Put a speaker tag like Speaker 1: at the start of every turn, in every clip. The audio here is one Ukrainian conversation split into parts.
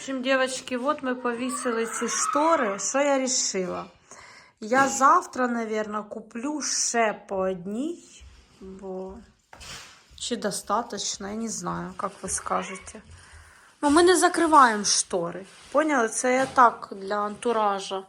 Speaker 1: общем, девочки, вот мы повесили ці штори. Що я решила? Я завтра, наверное, куплю ще по одній, бо чи достаточно, я не знаю, як ви скажете. Ну, ми не закриваємо штори. Поняли? Це я так для антуража.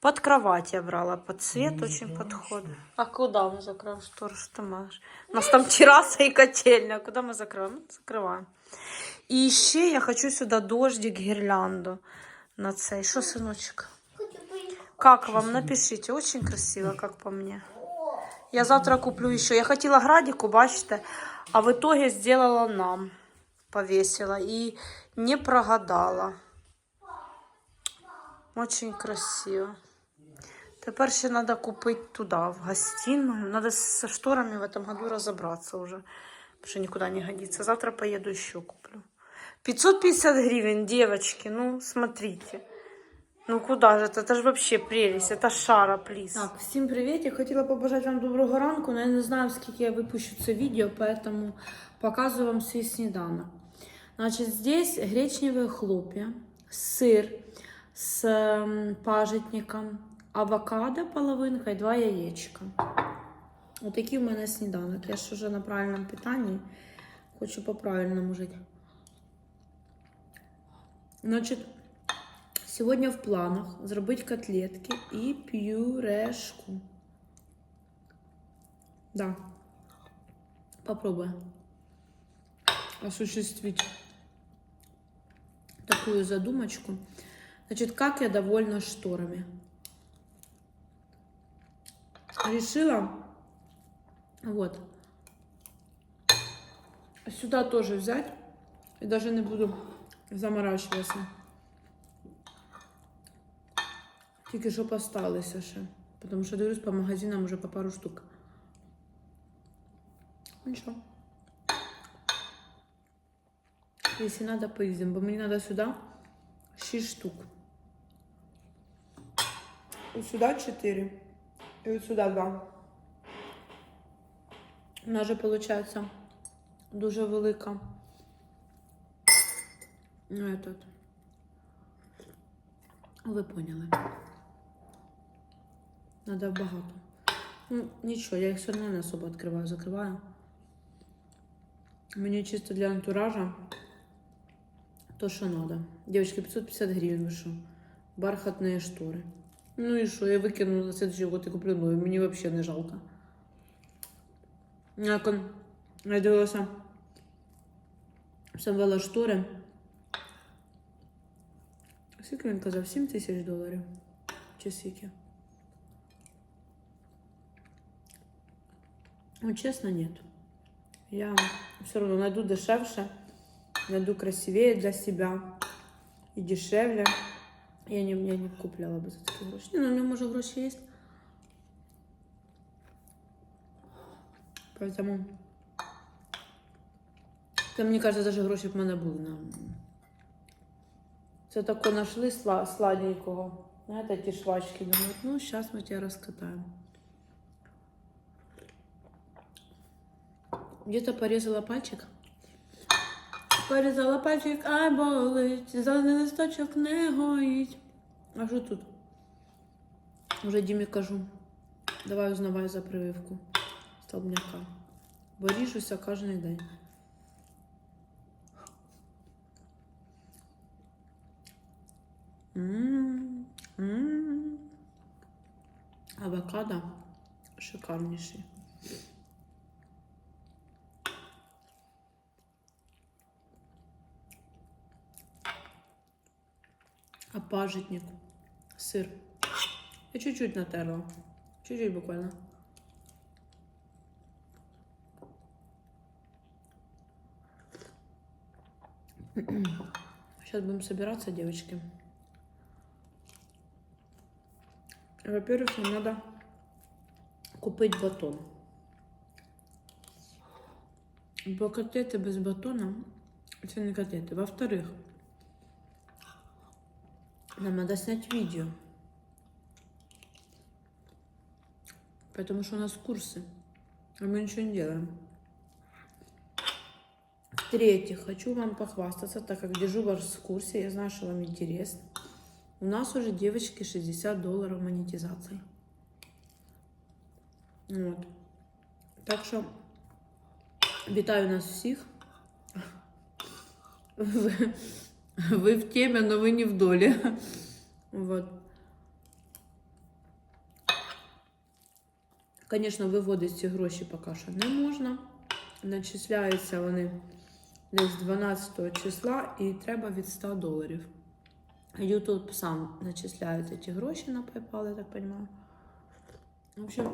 Speaker 1: Под кровать я брала, под цвет очень подходит. А куда мы закроем шторы? Что ты маешь? У нас там терраса и котельня. Куда мы закроем? Ну, Закрываем. И еще я хочу сюда дождик, гирлянду на цей. Что, сыночек? Как вам? Напишите. Очень красиво, как по мне. Я завтра куплю еще. Я хотела градику, бачите, а в итоге сделала нам. Повесила и не прогадала. Очень красиво. Тепер ще треба купити туди, в гостиную. Надо со шторами в этом году разобраться уже. Потому что никуда не годится. Завтра поеду еще куплю. 550 гривен, девочки, ну, смотрите. Ну куда же это? Это же вообще прелесть. Это шара, плиз. Так, всім привіт. Я хотіла побажати вам доброго ранку, але я не знаю, скільки я випущу це відео, поэтому показую вам свій сніданок. Значит, здесь гречневые хлопья, сыр с м, пажитником, авокадо половинка і два яєчка. Отакий в мене сніданок. Я ж вже на правильному питанні. Хочу по-правильному жити. Значит, сегодня в планах зробити котлетки і пюрешку. Да. Попробуй осуществить такую задумочку. Значит, как я довольна шторами. Решила, вот, сюда тоже взять. И даже не буду заморачиваться. Тільки що осталося ще. Потому що дивлюсь по магазинам уже по пару штук. Нічого. Если надо, поїздим, бо мені надо сюди 6 штук. Ось сюди 4. І ось сюди 2. Вона вже, виходить, дуже велика. Ну, этот. Ви поняли. Надо багато. Ну, нічого, я їх все одно не особо відкриваю, закриваю. Мені чисто для антуража то, что надо. Девочки, 550 гривен вышло. Бархатные шторы. Ну и что, я выкину на следующий год и куплю новые. Мне вообще не жалко. Як он, я дивилася, вставила штори. Скільки він казав? 7 тисяч доларів? Чи скільки? Ну, честно, нет. Я все равно найду дешевше, найду красивее для себя и дешевле. Я не, я не купляла бы за такі гроші. Ні, ну, у меня, может, гроші есть. Поэтому... Це, мені кажется, даже гроші в мене були на... Це тако сла... сладенького. Знаєте, ті швачки. Думають, ну, зараз ми тебе розкатаємо. Где-то порезала пальчик. Порізала пальчик, ай болить, зелений листочок не гоїть. А що тут? Уже Дімі кажу. Давай узнавай за прививку столбняка. Бо ріжуся кожен день. М, м. Авокадо шикарніший. А пажитник, сыр. Я чуть-чуть натерла. Чуть-чуть буквально. Сейчас будем собираться, девочки. Во-первых, нам надо купить батон. Бо котлети без батона це не котлети. Во-вторых, нам надо снять видео. Потому что у нас курсы, а мы ничего не делаем. В-третьих, хочу вам похвастаться, так как держу вас в курсе, я знаю, что вам интересно. У нас уже, девочки, 60 долларов монетизации. Вот. Так що вітаю нас всіх. Ви, ви в темі, але ви не в долі. Вот. Звісно, виводити ці гроші поки що не можна. Начисляються вони десь 12 числа і треба від 100 доларів. YouTube сам начисляє ці гроші на PayPal, я так понимаю. В общем,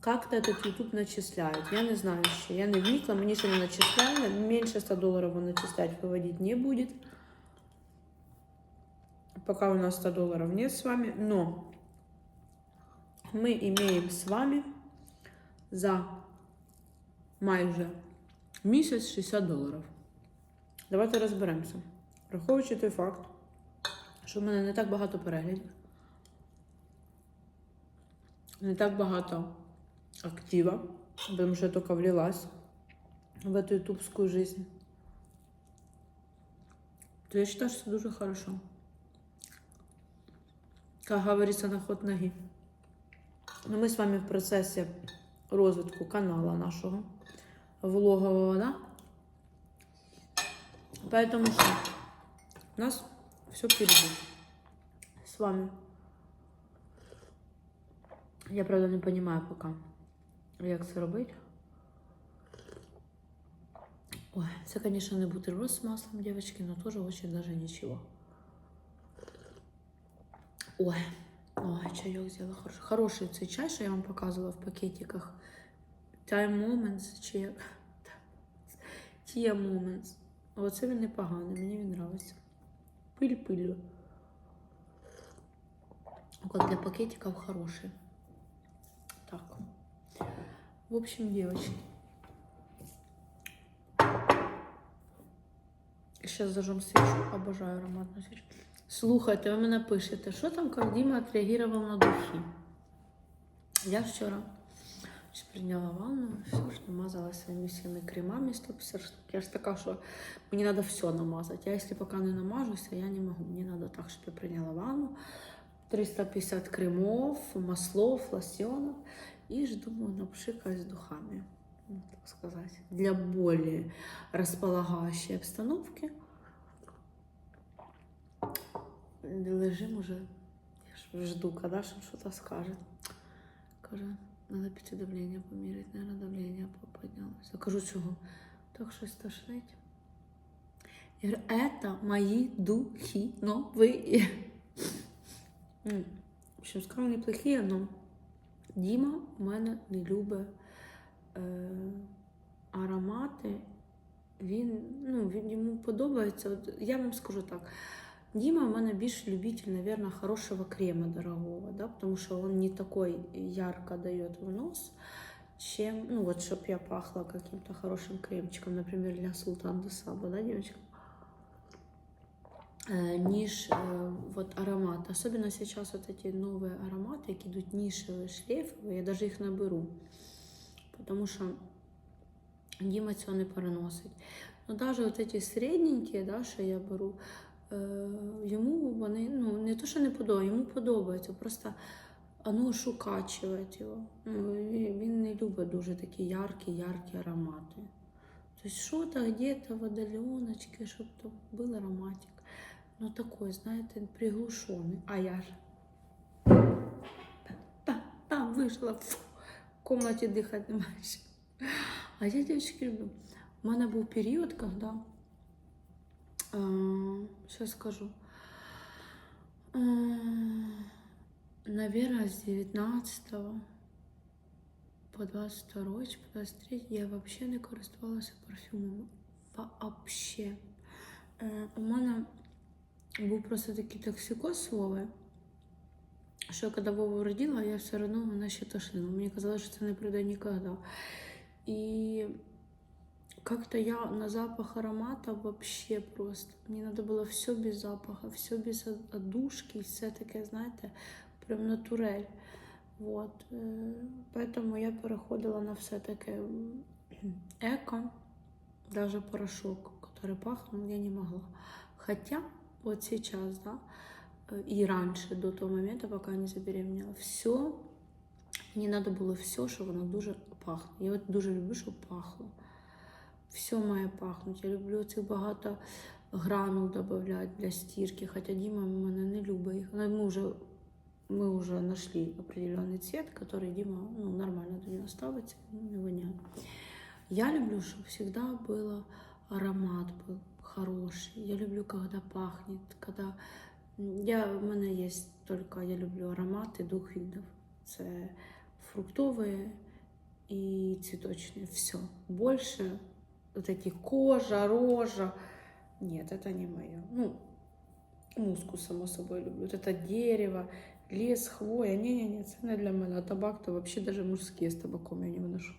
Speaker 1: как-то этот YouTube начисляет. Я не знаю ще. Я не вникла, мені ще не начисляли. Меньше 100 долларов он начислять, выводить не будет. Пока у нас 100 долларов нет с вами. Но мы имеем с вами за майже місяць 60 доларів. Давайте розберемося. Враховуючи той факт, що в мене не так багато переглядів, не так багато актива, потому что я только влилась в эту ютубскую жизнь, то я считаю, что это дуже хорошо. Как говорится, на ход ноги. Но мы с вами в процессе розвитку канала нашого влогового, да? Поэтому что? У нас все впереди. С вами. Я, правда, не понимаю пока, як це робити. Ой, це, конечно, не бутерброд з маслом, девочки, но тоже очень даже ничего. Ой, ой, чайок сделала хороший. Хороший цей чай, що я вам показувала в пакетиках. Time Moments, чи? Tia Moments. Оце він непоганий, мені він подобається. Пиль пилю. Вот для пакетиков хороший. Так. В общем, девочки. Сейчас зажжем свечу. Обожаю ароматную свечу. Слухайте, ви мене пишете, що там, як Діма відреагував на духи? Я вчора ж прийняла ванну, все ж намазала своїми всіми кремами 150 штук. Я ж така, що мені треба все намазати. Я, якщо поки не намажуся, я не можу. Мені треба так, щоб я прийняла ванну. 350 кремов, маслов, лосьонов. И жду напшикаюсь духами, так сказать, для более располагающей обстановки. Лежим уже, я ж жду, когда что-то скажет. Каже, надо піти давлення поміряти, наверное, давлення поднялось. Я кажу, чого? Так щось тошнить. Я говорю, это мои духи, новые. В общем, скажу неплохие, но Діма у мене не любить е, аромати. Він, ну, він йому подобається. От, я вам скажу так. Дима у мене більш любитель, наверное, хорошего крема дорогого, да, потому что он не такой ярко дает в нос, чем, ну вот, чтобы я пахла каким-то хорошим кремчиком, например, для Султан де Саба, да, девочка? Э, ниш э, вот аромат. Особенно сейчас вот эти новые ароматы, які идут нишевые, шлейфовые, я даже их наберу, потому что Діма цього не переносить. Ну, навіть от ці середненькі, да, що я беру, е, йому вони ну, не то, що не подобається, йому подобається. Просто оно ж укачує його. Ну, він не любить дуже такі яркі, яркі аромати. Тобто, що-то где-то в щоб то був ароматик. Ну, такой, знаєте, приглушений. А я ж там вийшла, в комнаті дихати не маєш. А я, девочки, люблю. У мене був період, когда, сейчас скажу, наверное, с 19 по 22 чи по 23 я вообще не користувалася парфюмом. Вообще. У мене був просто такий токсикоз Вови, що коли Вову родила, я все одно мене ще тошнила. Мені казалось, що це не пройде ніколи. И как-то я на запах аромата вообще просто. Мне надо было все без запаха, все без отдушки, все таке, знаєте, прям натурель. Вот. Е, Поэтому я переходила на все таке эко, даже порошок, который пахнул, я не могла. Хотя вот сейчас, да, э, и раньше, до того момента, пока я не забеременела, все, мені треба було все, що воно дуже пахне. Я от дуже люблю, щоб пахло. Все має пахнути. Я люблю цих багато гранул додавати для стірки, хоча Діма мене не любить їх. Ну, Ми вже, ми вже знайшли определенний цвет, який Діма ну, нормально до нього ставиться, не воняє. Я люблю, чтобы всегда был аромат был хороший. Я люблю, когда пахнет, когда М, я, у мене є только, я люблю аромати двох видів. Це фруктові і цветочные. Все. Больше вот эти кожа, рожа. Нет, это не мое. Ну, мускус, само собой, люблю. Вот это дерево, лес, хвоя. Не-не-не, це для мене. А табак то вообще даже мужские с табаком я не выношу.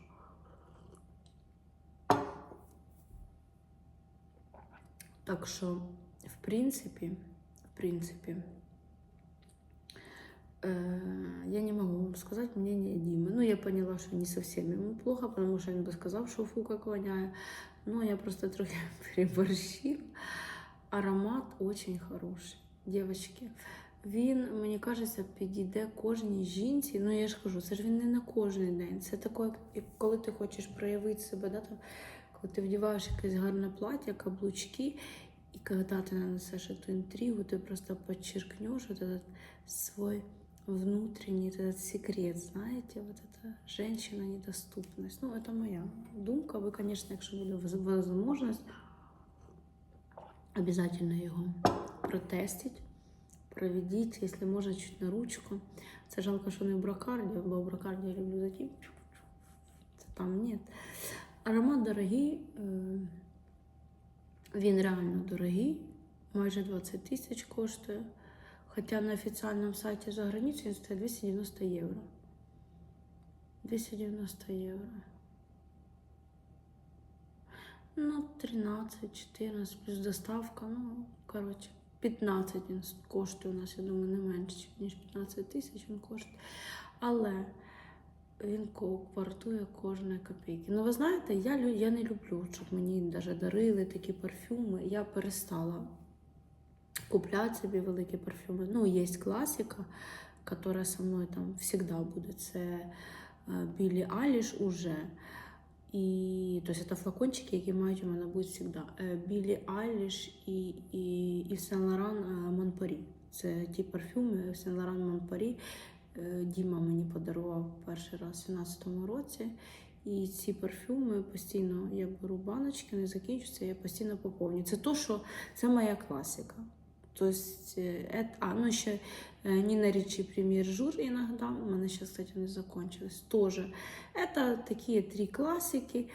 Speaker 1: Так що, в принципі, в принципі, э, я не могу вам сказать мнение Димы. Ну, я поняла, что не совсем ему плохо, потому что он бы сказал, что фу, как воняет. Но я просто трохи переборщила. Аромат очень хороший. Девочки, він, мені кажеться, підійде кожній жінці. Ну, я ж кажу, це ж він не на кожний день. Це таке, як коли ти хочеш проявити себе, да, там, коли ти вдіваєш якесь гарне плаття, каблучки, и когда ты нанесешь эту интригу, ты просто подчеркнешь вот этот свой внутренний вот этот секрет, знаете, вот эта женщина-недоступность. Ну, это моя думка. Ви, конечно, якщо буде воз- возможность, обязательно його протестить, проведіть, якщо можна, чуть на ручку. Це жалко, що не в бракарді, бо в бракарді я люблю зайти. Це там нет. Аромат дорогий. е, Він реально дорогий, майже 20 тисяч коштує. Хоча на офіційному сайті за границю він стоїть 290 євро. 290 євро. Ну, 13, 14, плюс доставка, ну, коротше, 15 він коштує у нас, я думаю, не менше, ніж 15 тисяч він коштує. Але він вартує кожної копійки. Ну, ви знаєте, я, я не люблю, щоб мені навіть дарили такі парфюми. Я перестала купляти собі великі парфюми. Ну, є класика, яка со мною там завжди буде. Це е, Білі Аліш уже. І тобто це флакончики, які мають у мене бути завжди. Білі Айліш і, і, і Сен Лоран Монпарі. Це ті парфюми Сен Лоран Монпарі. Діма мені подарував перший раз у 17-му році. І ці парфюми постійно я беру баночки, не закінчуються, я постійно поповнюю. Це то, що це моя класика. Тобто, е, а, ну ще е, Ніна Річі Прем'єр Жур іноді. У мене зараз, кстати, не закончилось. Тоже. Это такие три классики.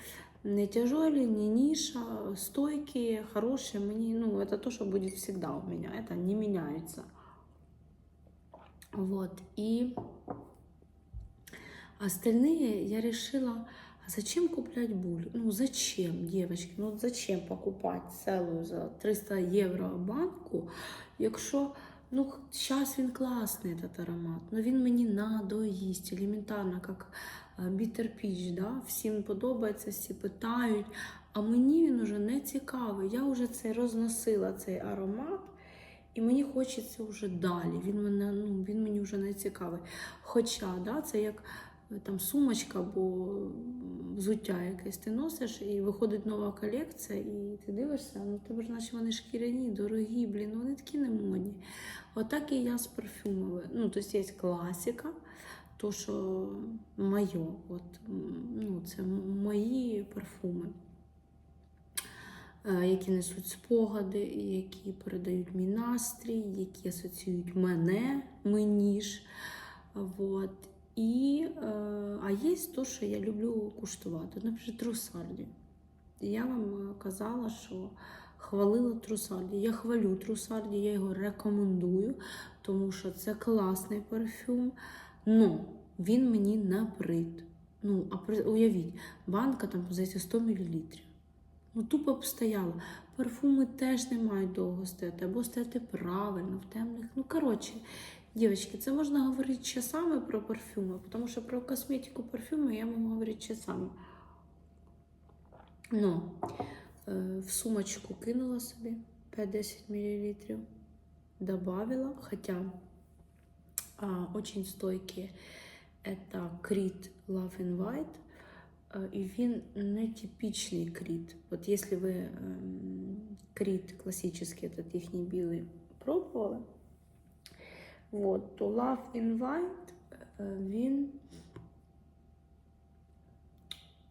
Speaker 1: Не тяжелые, не ниша, стойкие, хорошие. Мне, ну, это то, что будет всегда у меня. Это не меняется. Вот. И остальные я решила, а зачем куплять буль? Ну зачем, девочки? Ну зачем покупать целую за 300 євро банку, якщо ну зараз він класний этот аромат, но він мені надоїсть, елементарно, як бітер піч, да? всім подобається, всі питають, а мені він уже не цікавий. Я вже це розносила цей аромат. І мені хочеться вже далі. Він мене ну він мені вже не цікавий. Хоча да, це як там сумочка або взуття якесь ти носиш, і виходить нова колекція, і ти дивишся, ну тебе ж наче вони шкіряні, дорогі, блін, вони такі не модні. Отак і я з парфюмами. Ну, тобто є класика, то що моє, от, ну, це мої парфуми е, які несуть спогади, які передають мій настрій, які асоціюють мене, мені ж. Вот. І, е, а є те, що я люблю куштувати. Наприклад, трусарді. Я вам е, казала, що хвалила трусарді. Я хвалю трусарді, я його рекомендую, тому що це класний парфюм. Ну, він мені набрид. Ну, а уявіть, банка там, здається, 100 мл. Ну, тупо б стояла. Парфуми теж не мають довго стояти, або стояти правильно, в темних. Ну, коротше, дівчатки, це можна говорити часами про парфюми, тому що про косметику парфюми я можу говорити часами. Ну, е, в сумочку кинула собі 5-10 мл, добавила, хотя а, очень стойкі. Это Creed Love and White. Е, І він не типічний кріт. От якщо ви ем, кріт класичний, этот їхній білий, пробували, вот, то Love in е, він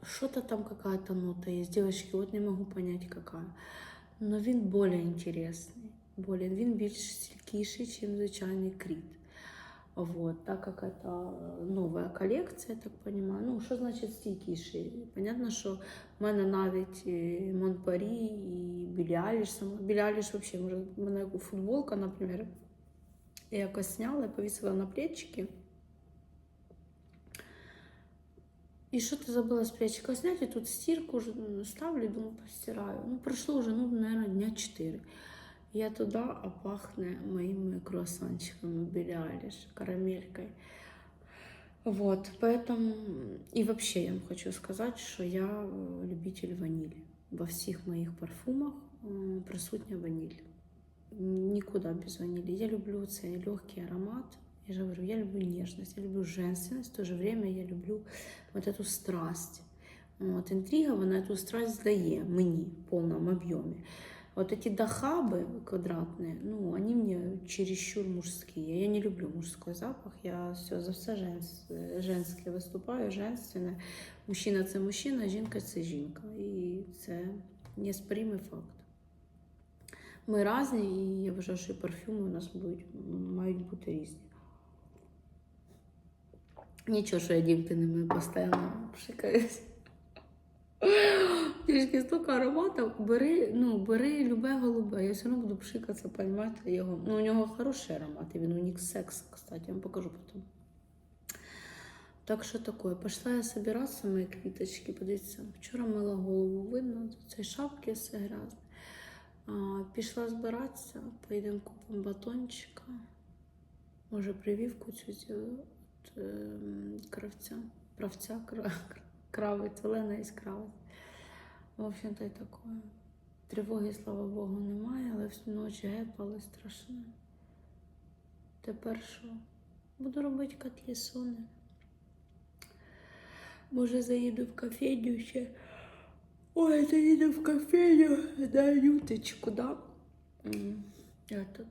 Speaker 1: что-то там какая-то нота есть. Девочки, вот не могу понять какая. Но він более интересный. Более, він більш сількіший, ніж звичайний кріт. Вот, так как это новая колекція, я так понимаю. Ну, що значить стійкіший? Понятно, що в мене навіть і Монпарі і Білі Айліш, сама. Білі Айліш вообще, може, в мене футболка, наприклад, я якось сняла і повісила на плечики. И что-то забыла с плечика снять, и тут стирку уже ну, ставлю, думаю, постираю. Ну, прошло уже, ну, наверное, дня 4. Я туда, а пахнет моими круассанчиками Билли Айлиш, карамелькой. Вот, поэтому... И вообще я вам хочу сказать, что я э, любитель ванили. Во всех моих парфумах э, присутня ваниль. Никуда без ванили. Я люблю цей легкий аромат. Я же говорю, я люблю нежность, я люблю женственность, в то же время я люблю вот эту страсть. Вот, интрига, вона эту страсть дає мені в повному об'ємі. Вот эти дахабы квадратные, ну, они мне чересчур мужские. Я не люблю мужской запах, я все за все женс, женське виступаю, женственне. Мужчина це мужчина, жінка це жінка. І це неспорімий факт. Ми різні, і я вважаю, що і парфюми у нас будуть, мають бути різні. Нічого, що я дівчинами постійно пшикаюсь. Трішки столько ароматів. Бери, ну, бери любе голубе. Я все одно буду пшикатися, поймати його. Ну, у нього хороший аромат, він уніксекс, кстати, я вам покажу потім. Так що таке? Пішла я собиратися, мої квіточки, подивіться. Вчора мила голову, видно, цей шапки все грязне. Пішла збиратися, поїдемо купимо батончика. Може, прививку цю от, ем, кравця. Правця, кра- кравець, Олена із кравець. В общем-то, і таке. Тривоги, слава Богу, немає, але всю ночі гепали страшно. Тепер що? Буду робити котлі. Може, заїду в кофейню ще. Ой, заїду в кофейню на юточку, да? М, Этот.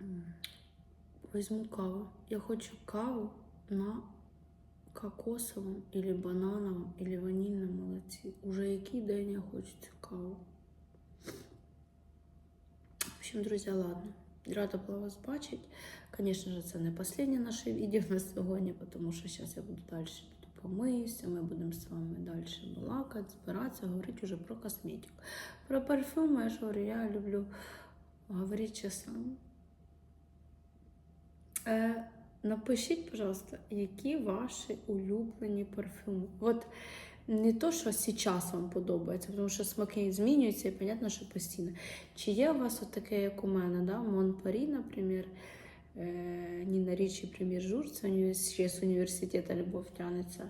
Speaker 1: М, Возьму каву. Я хочу каву на кокосовому или банановому, или ванільному молоці. Уже який день я хочу цю каву. В общем, друзі, ладно. Рада була вас бачити. Звісно ж, це не останнє наше відео на сьогодні, тому що зараз я буду далі піду Помиюся, ми будемо з вами далі балакати, збиратися, говорити вже про косметику. Про парфюми, я ж говорю, я люблю говорити часом. Е, напишіть, пожалуйста, які ваші улюблені парфюми. От не то, що зараз вам подобається, тому що смаки змінюються, і понятно, що постійно. Чи є у вас от таке, як у мене, да? Монпарі, наприклад, е, Ніна Річі Прем'єр Жур, ще з університету Любов тянеться.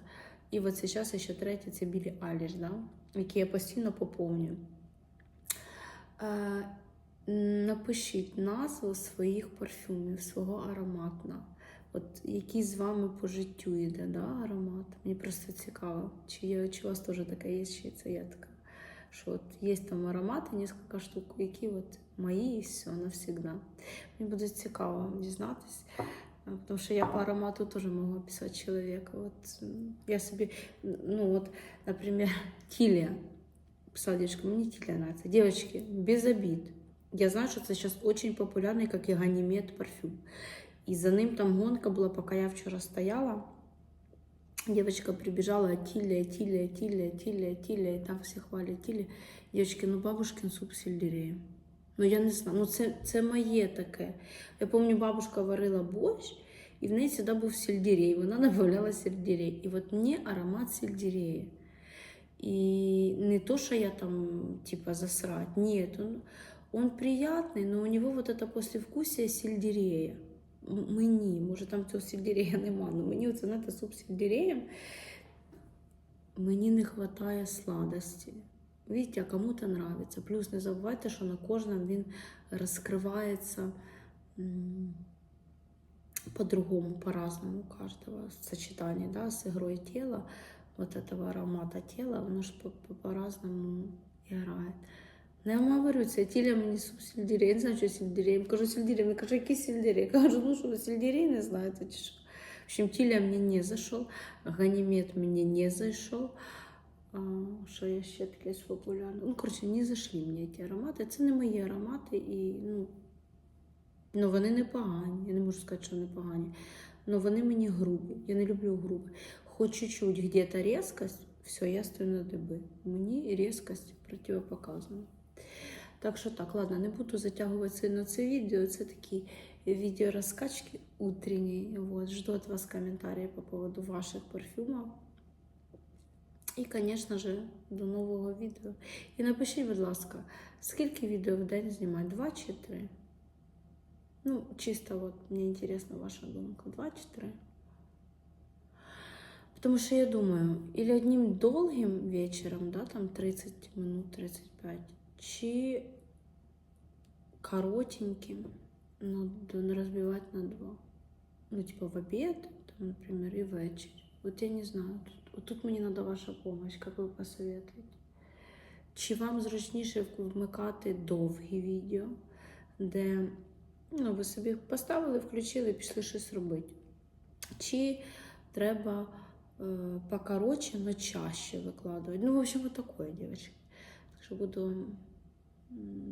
Speaker 1: І от зараз ще третє це Білі Аліш, да? які я постійно поповнюю. Е, Напишіть назву своїх парфюмів, свого ароматна. От який з вами по життю йде, да, аромат? Мені просто цікаво, чи, є, чи у вас теж таке є, чи це є така. Що от є там аромати, кілька штук, які от мої і все навсегда. Мені буде цікаво дізнатись. а, Тому що я по аромату теж можу описати чоловіка. От м, я собі, ну от, наприклад, Тілія. Писала девочка, мне Тилья нравится. Девочки, без обид. Я знаю, что это сейчас очень популярный, как и Ганимед парфюм. И за ним там гонка была, пока я вчера стояла. Девочка прибежала, Тилья, Тилья, Тилья, Тилья, Тилья, и там все хвалят Тилья. Девочки, ну бабушкин суп з сельдереєм. Ну я не знаю, ну це, це моє таке. Я пам'ятаю, бабушка варила борщ, і в неї завжди був сельдерей. Вона добавляла сельдерей. І от мені аромат сельдерея. И не то, что я там типа засрать, нет, он, он приятный, но у него вот это послевкусие сельдерея. Мені, може там цього сельдерея нема, але мені оце знаєте, суп з мені не вистачає сладості. Видите, а кому-то нравится. Плюс не забувайте, що на кожному він розкривається по-другому, по-разному у каждого сочетание, да, с игрой тела, вот этого аромата тела, воно ж по- по- по-разному играет. Ну, я вам говорю, це тіля мені несу сельдерей. Я не знаю, що сельдерей. Кажу, сельдерей. Мені кажу, який сельдерей? Я кажу, ну що, сельдерей не знаєте, чи що? В общем, тіля мені не зайшов, ганімед мені не зайшов. Що я ще таке популярне? Ну, коротше, не зайшли мені ті аромати. Це не мої аромати і, ну, ну вони не погані. Я не можу сказати, що вони погані. Но вони мені грубі. Я не люблю грубі. Хоч чуть-чуть где-то резкость, все, я стою на дыбы. Мені різкость противопоказана. Так що так, ладно, не буду затягувати сильно це відео. Це такі відео розкачки утренні. Вот. Жду от вас комментарии по поводу ваших парфюмов. І, звісно ж, до нового відео. І напишіть, будь ласка, скільки відео в день знімати? Два чи три? Ну, чисто вот мне интересна ваша думка. Два чи три? Потому что я думаю, или одним долгим вечером, да, там 30 минут, 35, чи коротеньким, ну, д- разбивать на два. Ну, типа в обед, там, например, и вечер. Вот я не знаю. Тут, вот тут мені надо ваша помощь, как ви посоветуєте. Чи вам зручніше вмикати довгі відео, де ну, ви собі поставили, включили, пішли щось робити? Чи треба е, покороче, но чаще викладувати? Ну, в общем, вот такое, дівчатки. Так що буду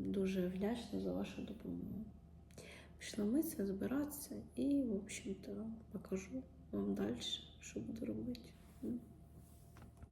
Speaker 1: дуже вдячна за вашу допомогу. Пішла митися, збиратися і, в общем-то, покажу вам далі, що буду робити. М.